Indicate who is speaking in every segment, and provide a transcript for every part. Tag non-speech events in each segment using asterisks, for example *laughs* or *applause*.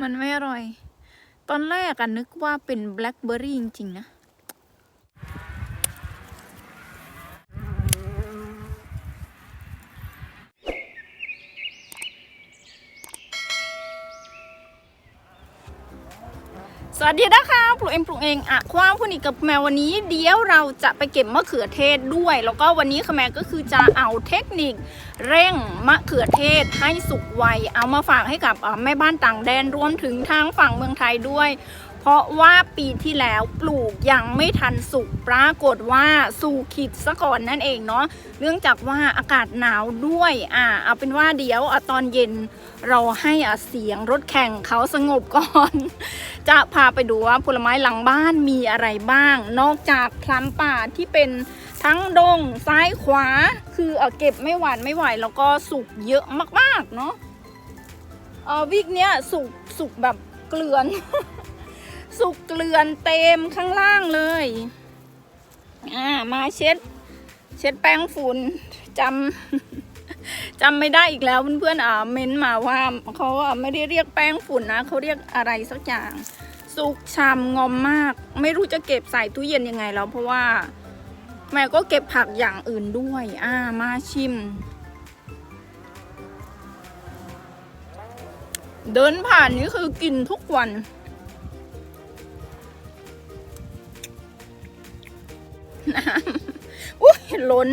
Speaker 1: มันไม่อร่อย ตอนแรกอะนึกว่าเป็นแบล็คเบอร์รี่จริง ๆ นะ ส วัสดีนะคะปลูกเองปลูกเองอะความพูนิกกับแมววันนี้เดี๋ยวเราจะไปเก็บมะเขือเทศด้วย แล้วก็วันนี้ค่ะแมก็คือจะเอาเทคนิค เร่งมะเขือเทศให้สุกไว เอามาฝากให้กับแม่บ้านต่างแดนรวมถึงทางฝั่งเมืองไทยด้วย เพราะว่าปีที่แล้วปลูกยังไม่ทันสุกปรากฏว่าสู่ขิดซะก่อนนั่นเองเนาะเนื่องจากว่าอากาศหนาวด้วยอ่าเอาเป็นว่าเดี๋ยวอตอนเย็นเราให้อะเสียงรถแข่งเขาสงบก่อน จะพาไปดูว่าผลไม้หลังบ้านมีอะไรบ้าง นอกจากพลัมป่าที่เป็นทั้งดงซ้ายขวาคือเออเก็บไม่หวานไม่ไหวแล้วก็สุกเยอะมากๆเนาะเออวิกเนี้ยสุกสุกแบบเกลือน สุกเกลือนเต็มข้างล่างเลย อ่ามาเช็ด เช็ดแป้งฝุ่นจำจำไม่ได้อีกแล้วเพื่อนๆอ่าเม้นมาว่าเขาอะไม่ได้เรียกแป้งฝุ่นนะเขาเรียกอะไรสักอย่าง สุกชำงอมมาก ไม่รู้จะเก็บใส่ตู้เย็นยังไงแล้ว เพราะว่า แม่ก็เก็บผักอย่างอื่นด้วย อ่ามาชิมเดินผ่านนี่คือกินทุกวัน น้ำอุ้ยล้น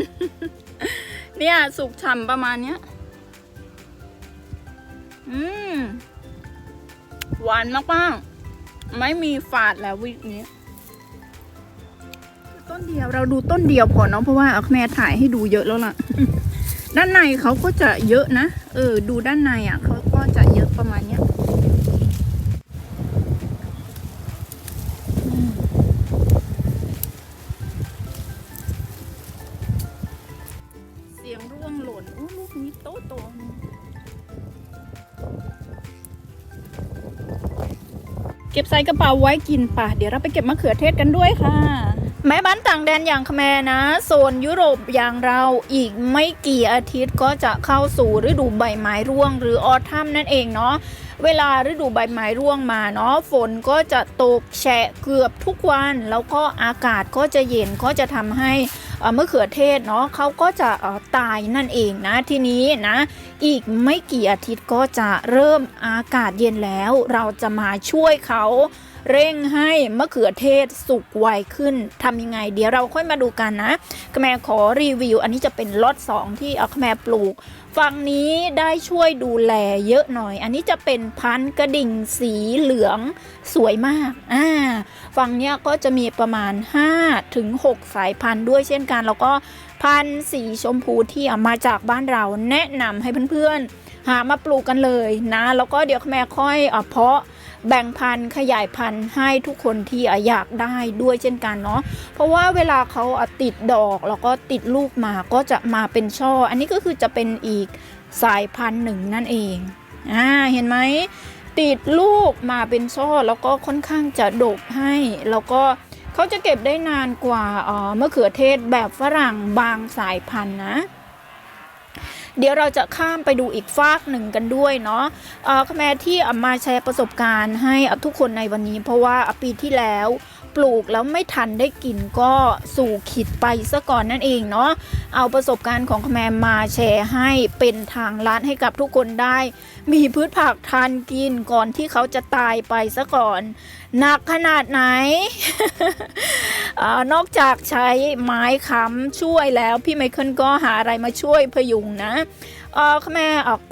Speaker 1: เนี่ยสุกฉ่ำประมาณเนี้ย อืม หวานมากๆไม่มีฝาดแล้ววิกนี้ ต้นเดียวเราดูต้นเดียวพอเนาะเพราะว่าแม่ถ่ายให้ดูเยอะแล้วล่ะ ด้านในเขาก็จะเยอะนะ เออ ดูด้านในอะเขาก็จะเยอะประมาณเนี้ย วงหล่นโอ้ลูกนี้โตโตเก็บใส่กระเป๋าไว้กินป่ะ เดี๋ยวเราไปเก็บมะเขือเทศกันด้วยค่ะ แม้บ้านต่างแดนอย่างคแมนะ โซนยุโรปอย่างเราอีกไม่กี่อาทิตย์ก็จะเข้าสู่ฤดูใบไม้ร่วง หรือออทัมนั่นเองเนาะเวลาฤดูใบไม้ร่วงมาเนาะฝนก็จะตกแฉะเกือบทุกวัน แล้วก็อากาศก็จะเย็นก็จะทำให้ มะเขือเทศเนาะเขาก็จะตายนั่นเองนะทีนี้นะอีกไม่กี่อาทิตย์ก็จะเริ่มอากาศเย็นแล้ว เราจะมาช่วยเขา เร่งให้มะเขือเทศสุกไวขึ้นทำยังไง เดี๋ยวเราค่อยมาดูกันนะขแมขอรีวิว อันนี้จะเป็นล็อต2ที่เอาขแมปลูกฝั่งนี้ได้ช่วยดูแลเยอะหน่อย อันนี้จะเป็นพันธุ์กระดิ่งสีเหลืองสวยมากอ่าฝั่งเนี้ยก็จะมีประมาณ 5 ถึง 6 สายพันธุ์ด้วยเช่นกัน แล้วก็พันธุ์สีชมพูที่ามาจากบ้านเราแนะนำให้เพื่อนๆ หามาปลูกกันเลยนะ แล้วก็เดี๋ยวแม่ค่อยเอาเพาะ แบ่งพันธุ์ขยายพันธุ์ให้ทุกคนที่อยากได้ด้วยเช่นกันเนาะเพราะว่าเวลาเขาติดดอกแล้วก็ติดลูกมาก็จะมาเป็นช่อ อันนี้ก็คือจะเป็นอีกสายพันธุ์หนึ่งนั่นเองอ่าเห็นไหมติดลูกมาเป็นช่อแล้วก็ค่อนข้างจะดกให้แล้วก็เขาจะเก็บได้นานกว่าเออมะเขือเทศแบบฝรั่งบางสายพันธุ์นะ เดี๋ยวเราจะข้ามไปดูอีกฟากหนึ่งกันด้วยเนาะเอ่อแม่ที่มาแชร์ประสบการณ์ให้ทุกคนในวันนี้ เพราะว่าปีที่แล้ว ปลูกแล้วไม่ทันได้กินก็สู่ขิดไปซะก่อนนั่นเองเนาะเอาประสบการณ์ของแม่มาแชร์ให้เป็นทางลัดให้กับทุกคนได้ มีพืชผักทานกินก่อนที่เขาจะตายไปซะก่อนหนักขนาดไหนอนอกจากใช้ไม้ค้ำช่วยแล้ว พี่ไมเคิลก็หาอะไรมาช่วยพยุงนะเออแม่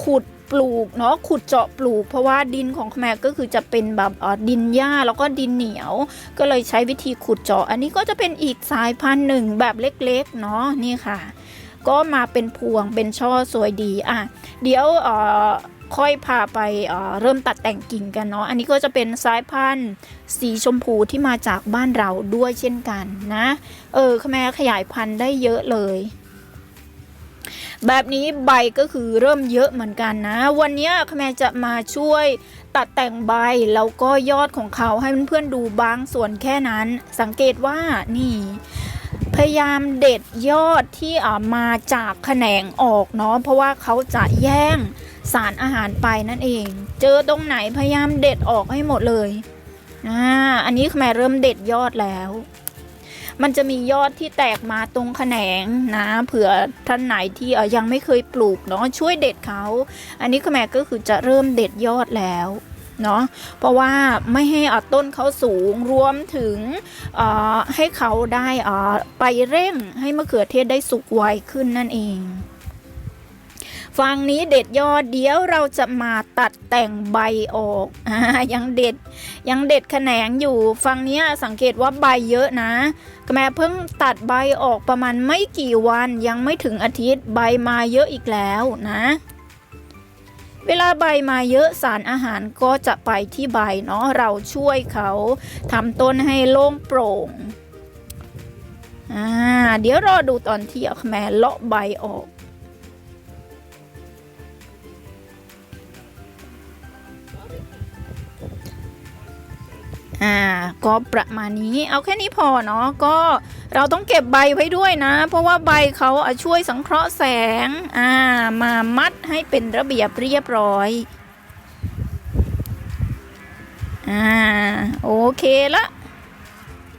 Speaker 1: ขุด ปลูกเนาะขุดเจาะปลูก เพราะว่าดินของแม่ก็คือจะเป็นแบบดินหญ้าแล้วก็ดินเหนียว ก็เลยใช้วิธีขุดเจาะ อันนี้ก็จะเป็นอีกสายพันธุ์หนึ่งแบบเล็กๆเนาะนี่ค่ะ ก็มาเป็นพวงเป็นช่อสวยดีอะเดี๋ยวเอ่อค่อยพาไปเเริ่มตัดแต่งกิ่งกันเนาะ อันนี้ก็จะเป็นสายพันธุ์สีชมพูที่มาจากบ้านเราด้วยเช่นกันนะ เออแมขยายพันธุ์ได้เยอะเลย แบบนี้ใบก็คือเริ่มเยอะเหมือนกันนะ วันนี้คแมจะมาช่วยตัดแต่งใบแล้วก็ยอดของเขาให้เพื่อนๆดูบางส่วนแค่นั้น สังเกตว่านี่พยายามเด็ดยอดที่อ่ามาจากแขนงออกเนาะเพราะว่าเขาจะแย่งสารอาหารไปนั่นเอง เจอตรงไหนพยายามเด็ดออกให้หมดเลยอ่าอันนี้แม่เริ่มเด็ดยอดแล้ว มันจะมียอดที่แตกมาตรงแขนงนะเผื่อท่านไหนที่ยังไม่เคยปลูกเนาะช่วยเด็ดเขา อันนี้แม่ก็คือจะเริ่มเด็ดยอดแล้วเนาะเพราะว่าไม่ให้อาต้นเขาสูงรวมถึงเอ่อให้เขาได้อ่อไปเร่งให้มะเขือเทศได้สุกไวขึ้นนั่นเอง ฟังนี้เด็ดยอดเดี๋ยวเราจะมาตัดแต่งใบออกอยังเด็ดยังเด็ดแขนงอยู่ฟังนี้สังเกตว่าใบเยอะนะแม่เพิ่งตัดใบออกประมาณไม่กี่วันยังไม่ถึงอาทิตย์ใบมาเยอะอีกแล้วนะ เวลาใบมาเยอะสารอาหารก็จะไปที่ใบเนาะเราช่วยเขาทำต้นให้โล่งโปร่งอ่าเดี๋ยวรอดูตอนที่เอาแม่เลาะใบออก อ่าก็ประมาณนี้เอาแค่นี้พอเนาะก็เราต้องเก็บใบไว้ด้วยนะ เพราะว่าใบเขาช่วยสังเคราะห์แสงอ่ามามัดให้เป็นระเบียบเรียบร้อยอ่าโอเคละ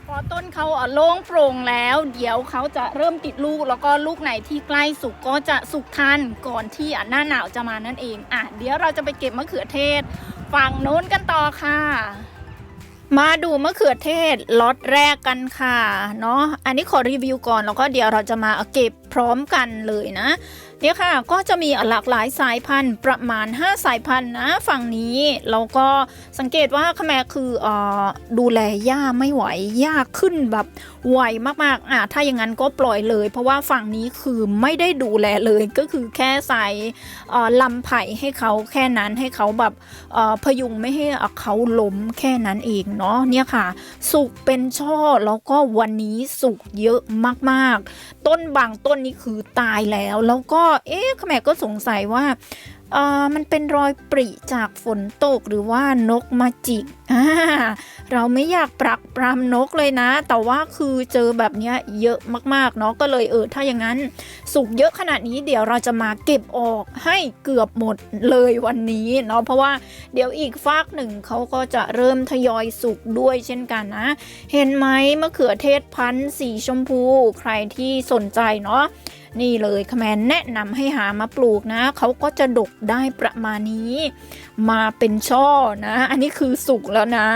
Speaker 1: พอต้นเขาโล่งโปร่งแล้ว เดี๋ยวเขาจะเริ่มติดลูกแล้วก็ลูกไหนที่ใกล้สุกก็จะสุกทันก่อนที่หน้าหนาวจะมานั่นเองอะเดี๋ยวเราจะไปเก็บมะเขือเทศ ฝั่งโน้นกันต่อค่ะ มาดูมะเขือเทศล็อตแรกกันค่ะเนาะอันนี้ขอรีวิวก่อนแล้วก็เดี๋ยวเราจะมาเก็บพร้อมกันเลยนะเนี่ยค่ะก็จะมีหลากหลายสายพันธุ์ประมาณ 5 สายพันธุ์นะฝั่งนี้แล้วก็สังเกตว่าขแมคืออดูแลหญ้าไม่ไหวยากขึ้นแบบ ไวมากๆอะถ้าอย่างนั้นก็ปล่อยเลย เพราะว่าฝั่งนี้คือไม่ได้ดูแลเลยก็คือแค่ใส่ลำไผ่ให้เขาแค่นั้นให้เขาแบบพยุงไม่ให้เขาล้มแค่นั้นเองเนาะเนี่ยค่ะ สุกเป็นช่อแล้วก็วันนี้สุกเยอะมากๆ ต้นบางต้นนี่คือตายแล้ว แล้วก็เอ๊ะแม่ก็สงสัยว่า อ่อมันเป็นรอยปริจากฝนตกหรือว่านกมาจิกอ่าเราไม่อยากปรักปรามนกเลยนะ แต่ว่าคือเจอแบบเนี้ยเยอะมากๆเนาะก็เลยเออถ้าอย่างนั้น สุกเยอะขนาดนี้เดี๋ยวเราจะมาเก็บออกให้เกือบหมดเลยวันนี้เนาะเพราะว่าเดี๋ยวอีกฟากหนึ่งเขาก็จะเริ่มทยอยสุกด้วยเช่นกันนะ เห็นไหมมะเขือเทศพันธุ์สีชมพู ใครที่สนใจเนาะ นี่เลยคแมนแนะนำให้หามาปลูกนะ เขาก็จะดกได้ประมาณนี้ มาเป็นช่อนะ อันนี้คือสุกแล้วนะ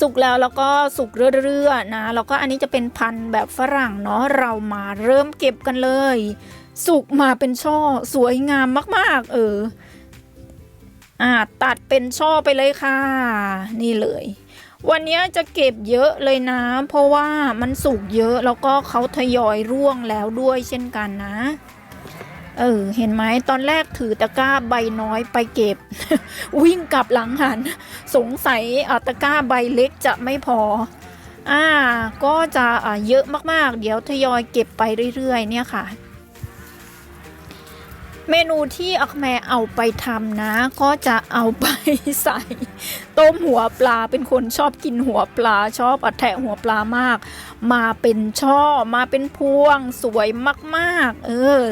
Speaker 1: สุกแล้วแล้วก็สุกเรื่อยๆนะแล้วก็อันนี้จะเป็นพันธุ์แบบฝรั่งเนาะเรามาเริ่มเก็บกันเลย สุกมาเป็นช่อสวยงามมากๆ เอออ่าตัดเป็นช่อไปเลยค่ะ นี่เลย วันนี้จะเก็บเยอะเลยนะ เพราะว่ามันสุกเยอะแล้วก็เขาทยอยร่วงแล้วด้วยเช่นกันนะ เออ เห็นไหมตอนแรกถือตะกร้าใบน้อยไปเก็บ วิ่งกลับหลังหัน สงสัยตะกร้าใบเล็กจะไม่พอ อ่า ก็จะะเยอะมากๆ เดี๋ยวทยอยเก็บไปเรื่อยๆ เนี่ยค่ะ เมนูที่อักแมเอาไปทำนะ ก็จะเอาไปใส่ต้มหัวปลาเป็นคนชอบกินหัวปลาชอบอัดแทะหัวปลามาก มาเป็นช่อมาเป็นพวงสวยมากๆ เออ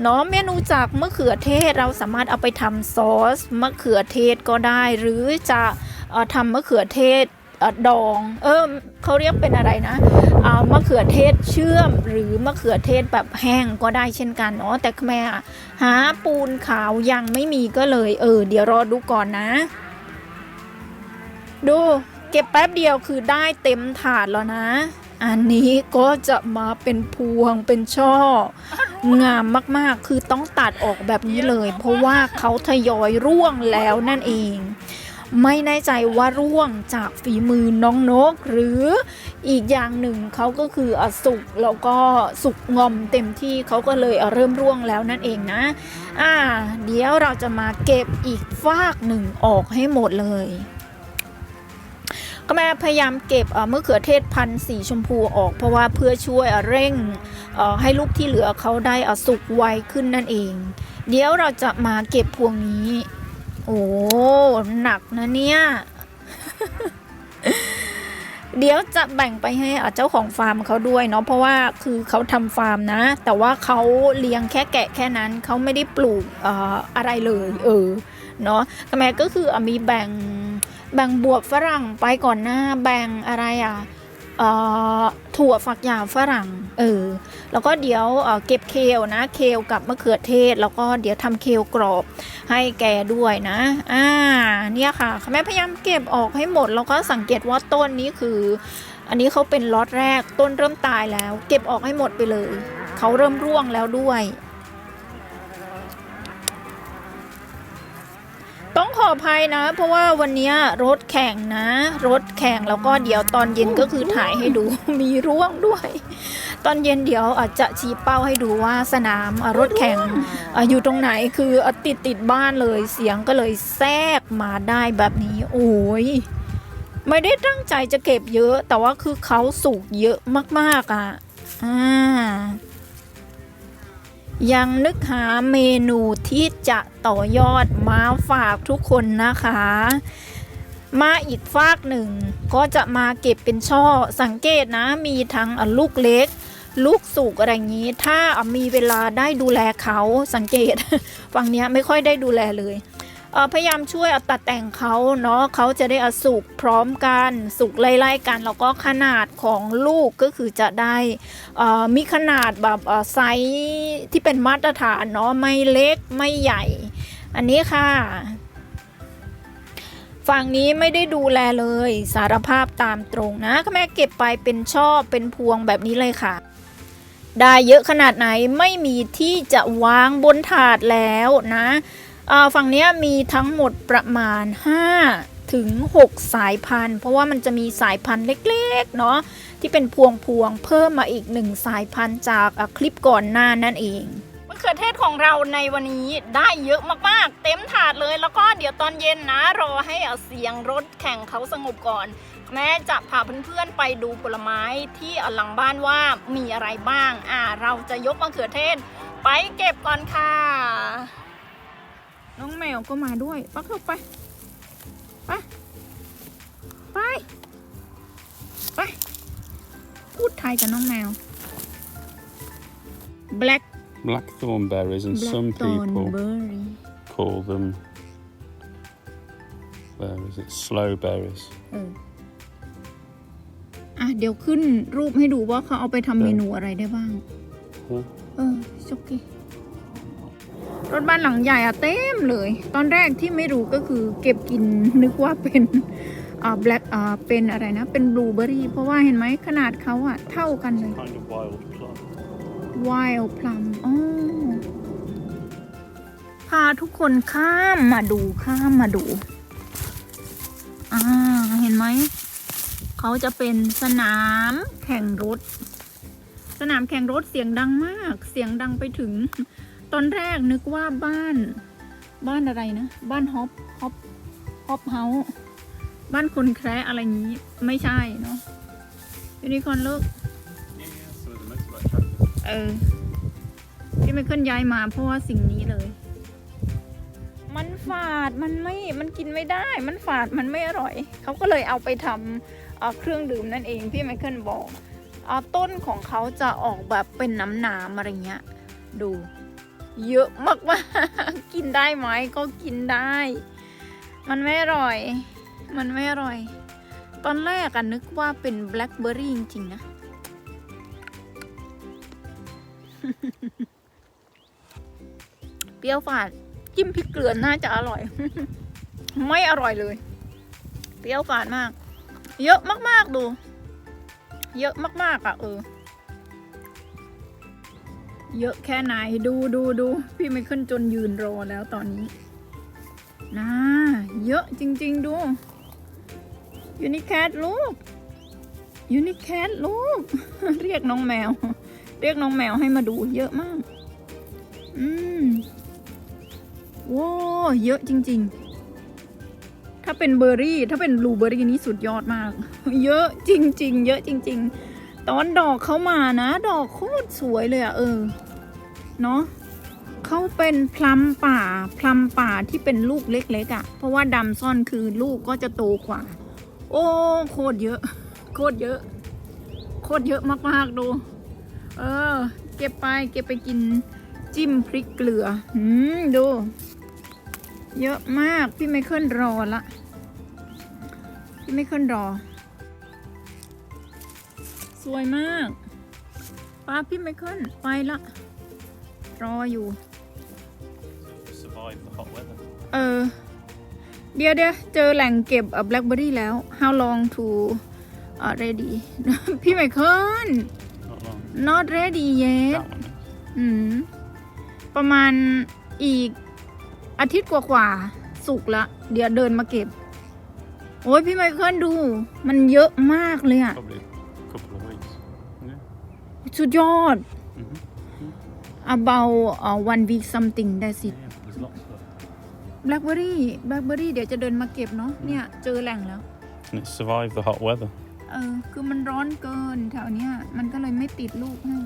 Speaker 1: เนาะเมนูจากมะเขือเทศเราสามารถเอาไปทำซอสมะเขือเทศก็ได้ หรือจะอทำมะเขือเทศ ดอง เออเขาเรียกเป็นอะไรนะอ่ามะเขือเทศเชื่อมหรือมะเขือเทศแบบแห้งก็ได้เช่นกันเนาะแต่แม่หาปูนขาวยังไม่มีก็เลย เออ เดี๋ยวรอดูก่อนนะ ดูเก็บแป๊บเดียวคือได้เต็มถาดแล้วนะ อันนี้ก็จะมาเป็นพวงเป็นช่องามมากๆ คือต้องตัดออกแบบนี้เลย เพราะว่าเขาทยอยร่วงแล้วนั่นเอง ไม่แน่ใจว่าร่วงจากฝีมือน้องนก หรืออีกอย่างหนึ่งเขาก็คืออสุกแล้วก็สุกงอมเต็มที่เขาก็เลยเริ่มร่วงแล้วนั่นเองนะอ่าเดี๋ยวเราจะมาเก็บอีกฟากหนึ่งออกให้หมดเลยก็แม่พยายามเก็บเอ่อมะเขือเทศพันธุ์สีชมพูออก เพราะว่าเพื่อช่วยเร่งให้ลูกที่เหลือเขาได้อสุกไวขึ้นนั่นเอง เดี๋ยวเราจะมาเก็บพวงนี้ โอ้หนักนะเนี่ย เดี๋ยวจะแบ่งไปให้อะเจ้าของฟาร์มเขาด้วยเนาะเพราะว่าคือเขาทำฟาร์มนะ แต่ว่าเขาเลี้ยงแค่แกะแค่นั้นเขาไม่ได้ปลูกอออะไรเลยเออเนาะแม่ก็คืออมีแบ่งแบ่งบวบฝรั่งไปก่อนหน้าแบ่งอะไรอะเอ่อ ถั่วฝักยาวฝรั่งเออแล้วก็เดี๋ยวเเก็บเคลนะเคลกับมะเขือเทศ แล้วก็เดี๋ยวทำเคลกรอบให้แกด้วยนะอ่าเนี่ยค่ะแม่พยายามเก็บออกให้หมด แล้วก็สังเกตว่าต้นนี้คือ อันนี้เขาเป็นล็อตแรกต้นเริ่มตายแล้ว เก็บออกให้หมดไปเลยเขาเริ่มร่วงแล้วด้วย องขออภัยนะ เพราะว่าวันนี้รถแข่งนะ รถแข่งแล้วก็เดี๋ยวตอนเย็นก็คือถ่ายให้ดูมีร่วงด้วย ตอนเย็นเดี๋ยวอาจจะชี้เป้าให้ดูว่าสนามรถแข่งอยู่ตรงไหนคือติดติดบ้านเลยเสียงก็เลยแทรกมาได้แบบนี้ โอ้ยไม่ได้ตั้งใจจะเก็บเยอะ แต่ว่าคือเขาสุกเยอะมากๆอะอ่า ยังนึกหาเมนูที่จะต่อยอดมาฝากทุกคนนะคะ มาอีกฟากหนึ่ง ก็จะมาเก็บเป็นช่อสังเกตนะมีทั้งลูกเล็ก ลูกสุกอะไรอย่างนี้ ถ้ามีเวลาได้ดูแลเขาสังเกต ฝั่งนี้ไม่ค่อยได้ดูแลเลย พยายามช่วยเอาตัดแต่งเขาเนาะเขาจะได้อสุกพร้อมกันสุกไล่ๆกันแล้วก็ขนาดของลูกก็คือจะได้อ่อมีขนาดแบบไซส์ที่เป็นมาตรฐานเนาะไม่เล็กไม่ใหญ่ อันนี้ค่ะฝั่งนี้ไม่ได้ดูแลเลยสารภาพตามตรงนะแม่เก็บไปเป็นช่อเป็นพวงแบบนี้เลยค่ะ ได้เยอะขนาดไหนไม่มีที่จะวางบนถาดแล้วนะ ฝั่งนี้มีทั้งหมดประมาณ 5 ถึง 6 สายพันธุ์ เพราะว่ามันจะมีสายพันธุ์เล็กๆเนาะที่เป็นพวงพวงๆเพิ่มมาอีกหนึ่งสายพันธุ์จากคลิปก่อนหน้านั่นเองมะเขือเทศของเราในวันนี้ได้เยอะมากๆ เต็มถาดเลยแล้วก็เดี๋ยวตอนเย็นนะ รอให้เอาเสียงรถแข่งเขาสงบก่อน แม่จะพาเพื่อนๆไปดูผลไม้ที่หลังบ้านว่ามีอะไรบ้าง อ่า เราจะยกมะเขือเทศไปเก็บก่อนค่ะ น้องแมวก็มาด้วยปักเข้าไป ไป ไป ไป พูดไทยกับน้องแมว black
Speaker 2: Blackthorn berries, and some people
Speaker 1: berry
Speaker 2: call them. Where is it? Slow berries.
Speaker 1: เอออะเดี๋ยวขึ้นรูปให้ดูว่าเขาเอาไปทำเมนูอะไรได้บ้าง
Speaker 2: Huh?
Speaker 1: เออโอเค รถบ้านหลังใหญ่อะเต็มเลย ตอนแรกที่ไม่รู้ก็คือเก็บกินนึกว่าเป็นอ่าแบล็กอ่าเป็นอะไรนะ เป็นบลูเบอรี่ เพราะว่าเห็นไหมขนาดเขาอะเท่ากันเลย
Speaker 2: Kind of wild plum.
Speaker 1: wild plum อ๋อพาทุกคนข้ามมาดูข้ามมาดูอ่าเห็นไหมเขาจะเป็นสนามแข่งรถ สนามแข่งรถเสียงดังมาก เสียงดังไปถึง ตอนแรกนึกว่าบ้าน บ้านอะไรนะ บ้านฮอปฮอปฮอปเฮาบ้านคนแคร์อะไรนี้ ไม่ใช่เนาะยูนิคอนเลิกเออที่ไม่เคลื่อนย้ายมาเพราะว่าสิ่งนี้เลย มันฝาดมันไม่มันกินไม่ได้ มันฝาดมันไม่อร่อย เขาก็เลยเอาไปทำเเครื่องดื่มนั่นเองพี่ไมเคิลบอกเอาต้นของเขาจะออกแบบเป็นน้ำหนามอะไรเงี้ย ดู เยอะมากๆกินได้ไหมก็กินได้ มันไม่อร่อย มันไม่อร่อย ตอนแรกอะนึกว่าเป็นแบล็คเบอร์รี่จริง ๆ นะ เปรี้ยวฝาด จิ้มพริกเกลือน่าจะอร่อย ไม่อร่อยเลย เปรี้ยวฝาดมาก เยอะมากๆดู เยอะมากๆอะเออ เยอะแค่ไหนดูดูดูพี่ไม่ขึ้นจนยืนรอแล้วตอนนี้นะเยอะจริง ๆ ดูยูนิแคทลูกยูนิแคทลูก เรียกน้องแมว เรียกน้องแมวให้มาดูเยอะมาก อืมว้าวเยอะจริง ๆ ถ้าเป็นเบอร์รี่ ถ้าเป็นบลูเบอร์รี่นี่สุดยอดมาก เยอะจริง ๆ เยอะจริง ๆ ตอนดอกเขามานะ ดอกโคตรสวยเลยอะเออ เนาะเขาเป็นพลัมป่าพลัมป่าที่เป็นลูกเล็กๆอะเพราะว่าดำซ่อนคือลูกก็จะโตกว่า โอ้โคตรเยอะ โคตรเยอะ โคตรเยอะมากๆดู เออ เก็บไปเก็บไปกินจิ้มพริกเกลือ อืมดู เยอะมากพี่ไมเคิลรอละ พี่ไมเคิลรอ สวยมากป้าพี่ไมเคิลไปละ รออยู่
Speaker 2: Survive the hot weather.
Speaker 1: เออ เดี๋ยวเดี๋ยวเจอแหล่งเก็บแบล็คเบอรี่แล้ว how long to uh, ready พี่ไมเคิล
Speaker 2: Not long.
Speaker 1: not ready yet
Speaker 2: That one is.
Speaker 1: อืม ประมาณอีกอาทิตย์กว่าๆสุกละ เดี๋ยวเดินมาเก็บ โอ้ยพี่ไมเคิลดู มันเยอะมากเลยอะ
Speaker 2: Probably
Speaker 1: สุดยอด
Speaker 2: Mhm.
Speaker 1: about uh, one week something that's it
Speaker 2: Yeah, there's lots of it.
Speaker 1: แบล็คเบอรี่แบล็คเบอรี่เดี๋ยวจะเดินมาเก็บเนาะเนี่ย เจอแหล่งแล้ว
Speaker 2: And it survived the hot weather.
Speaker 1: เออ คือมันร้อนเกินแถวเนี้ย มันก็เลยไม่ติดลูกให้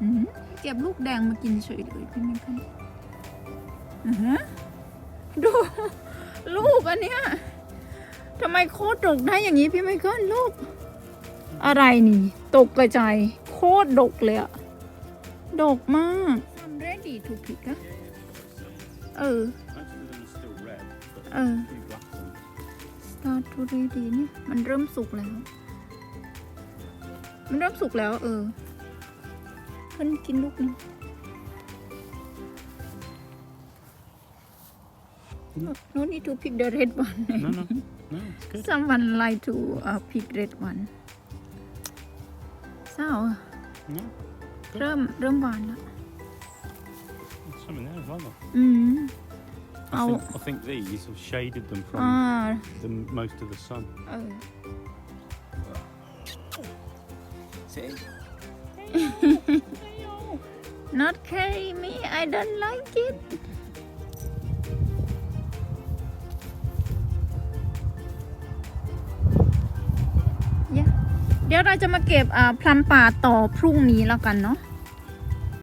Speaker 1: อืมเก็บลูกแดงมากินเฉยเลยพี่ไม่ขึ้นอือฮะดู ลูกอันเนี้ยทำไมโคตรดกได้อย่างนี้พี่ไม่ขึ้นลูก อะไรนี่ ตกกระจายโคตรดกเลยอะดกมากทำ ready to pick อะเออ
Speaker 2: Most of them are still red, but
Speaker 1: เออ
Speaker 2: a few black ones.
Speaker 1: start to ready เนี่ย มันเริ่มสุกแล้ว มันเริ่มสุกแล้ว เออ เพิ่นกินลูกนึง no need to pick the red one
Speaker 2: No, no, no, it's good.
Speaker 1: someone like to uh, pick red one เศร้า
Speaker 2: No,
Speaker 1: เริ่มเริ่มหวานแล้ว
Speaker 2: there's some in there as well. though.
Speaker 1: อืม
Speaker 2: I
Speaker 1: Oh.
Speaker 2: think, I think these have shaded them from
Speaker 1: อ่า
Speaker 2: the most of the sun.
Speaker 1: เออ
Speaker 2: See? *laughs*
Speaker 1: not carry me I don't like it ดี๋ยวเราจะมาเก็บอ่าพลัมป่าต่อพรุ่งนี้แล้วกันเนาะ